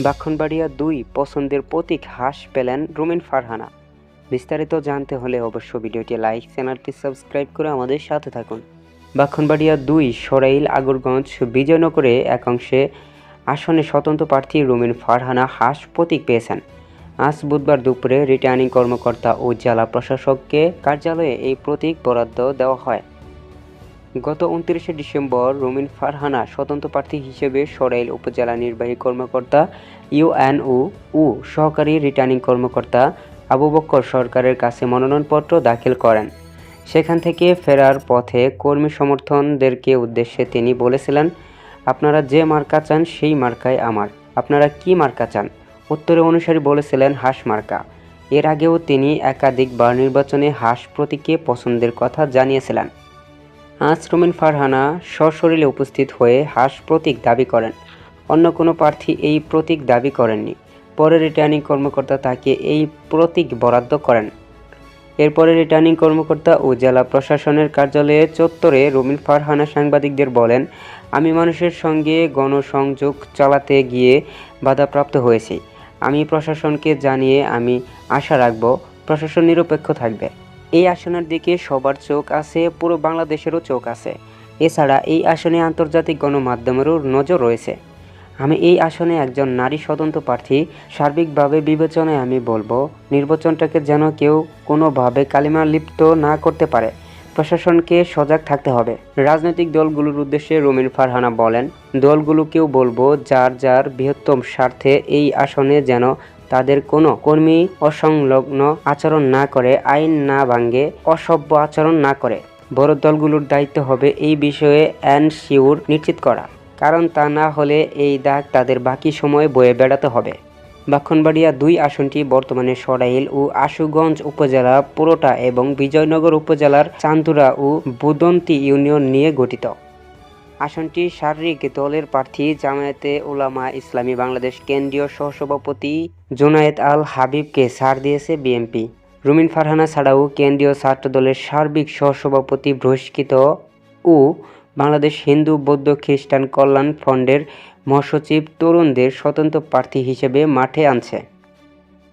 ব্রাহ্মণবাড়িয়া দুই পছন্দের প্রতীক হাঁস পেলেন রুমিন ফারহানা। বিস্তারিত জানতে হলে অবশ্য ভিডিওটি লাইক, চ্যানেলটি সাবস্ক্রাইব করে আমাদের সাথে থাকুন। ব্রাহ্মণবাড়িয়া দুই সরাইল আগরগঞ্জ বিজয়নগরে একাংশে আসনে স্বতন্ত্র প্রার্থী রুমিন ফারহানা হাঁস প্রতীক পেয়েছেন। আজ বুধবার দুপুরে রিটার্নিং কর্মকর্তা ও জেলা প্রশাসককে কার্যালয়ে এই প্রতীক বরাদ্দ দেওয়া হয়। গত উনত্রিশে ডিসেম্বর রুমিন ফারহানা স্বতন্ত্র প্রার্থী হিসেবে সরাইল উপজেলা নির্বাহী কর্মকর্তা ইউএনও ও সহকারী রিটার্নিং কর্মকর্তা আবু বক্কর সরকারের কাছে মনোনয়নপত্র দাখিল করেন। সেখান থেকে ফেরার পথে কর্মী সমর্থনদেরকে উদ্দেশ্যে তিনি বলেছিলেন, আপনারা যে মার্কা চান সেই মার্কাই আমার। আপনারা কি মার্কা চান? উত্তরে অনুসারী বলেছিলেন, হাঁস মার্কা। এর আগেও তিনি একাধিকবার নির্বাচনে হাঁস প্রতীকে পছন্দের কথা জানিয়েছিলেন। আজ ফারহানা সশরীরে উপস্থিত হয়ে হাঁস প্রতীক দাবি করেন। অন্য কোনো প্রার্থী এই প্রতীক দাবি করেননি। পরে রিটার্নিং কর্মকর্তা তাকে এই প্রতীক বরাদ্দ করেন। এরপরে রিটার্নিং কর্মকর্তা ও জেলা প্রশাসনের কার্যালয়ে চত্বরে রুমিন ফারহানা সাংবাদিকদের বলেন, আমি মানুষের সঙ্গে গণসংযোগ চালাতে গিয়ে বাধাপ্রাপ্ত হয়েছি। আমি প্রশাসনকে জানিয়ে আমি আশা রাখব, প্রশাসন নিরপেক্ষ থাকবে। এই আসনের দিকে সবার চোখ আছে, পুরো বাংলাদেশেরও চোখ আছে। এছাড়া এই আসনে আন্তর্জাতিক গণমাধ্যমেরও নজর রয়েছে। আমি এই আসনে একজন নারী স্বতন্ত্র প্রার্থী, সার্বিকভাবে বিবেচনায় আমি বলব, নির্বাচনটাকে যেন কেউ কোনোভাবে কালিমা লিপ্ত না করতে পারে। প্রশাসনকে সজাগ থাকতে হবে। রাজনৈতিক দলগুলোর উদ্দেশ্যে রুমিন ফারহানা বলেন, দলগুলোকেও বলব, যার যার বৃহত্তম স্বার্থে এই আসনে যেন তাদের কোনো কর্মী অসংলগ্ন আচরণ না করে, আইন না ভাঙ্গে অসভ্য আচরণ না করে। বড় দলগুলোর দায়িত্ব হবে এই বিষয়ে অ্যানশিওর নিশ্চিত করা। কারণ তা না হলে এই দাগ তাদের বাকি সময়ে বয়ে বেড়াতে হবে। ব্রাহ্মণবাড়িয়া দুই আসনটি বর্তমানে সরাইল ও আশুগঞ্জ উপজেলা, পুরোটা এবং বিজয়নগর উপজেলার চান্দুরা ও বুদন্তি ইউনিয়ন নিয়ে গঠিত। আসনটি শারীরিক দলের প্রার্থী জামায়াতে উলামা ইসলামী বাংলাদেশ কেন্দ্রীয় সহসভাপতি জোনায়েদ আল হাবিবকে ছাড় দিয়েছে বিএনপি। রুমিন ফারহানা ছাড়াও কেন্দ্রীয় ছাত্র দলের সার্বিক সহসভাপতি বহিষ্কৃত ও বাংলাদেশ হিন্দু বৌদ্ধ খ্রিস্টান কল্যাণ ফ্রন্টের মহাসচিব তরুণদের স্বতন্ত্র প্রার্থী হিসেবে মাঠে আনছে।